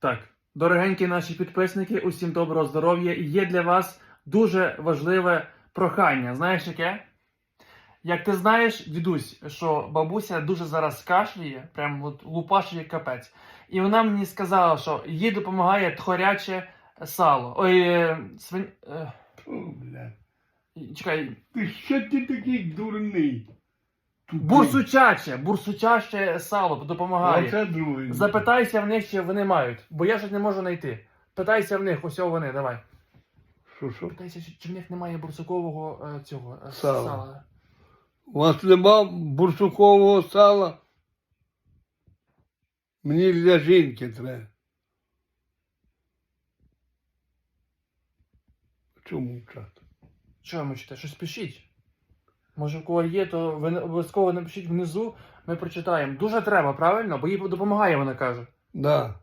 Так, дорогенькі наші підписники, усім доброго здоров'я. І Є для вас дуже важливе прохання. Знаєш яке? Як ти знаєш, дідусь, що бабуся дуже зараз кашляє, прям от лупашує капець. І вона мені сказала, що їй допомагає тхоряче сало. Ой, е, свин... е, бля. чекай, Ти що ти такий дурний? Бурсучаче, бурсучаче сало допомагає. Оце другий. Запитайся в них, чи вони мають, бо я ж не можу знайти. Питайся в них, ось вони, давай. Що, що? Питайся, чи, чи в них немає бурсукового е, цього е, Сала. сала. У вас нема бурсукового сала? Мені для жінки треба. Чому мовчати? Що ви мовчите? Щось пишіть. Може, в кого є, то ви обов'язково напишіть внизу, ми прочитаємо. Дуже треба, правильно? Бо їй допомагає, вона каже. Да.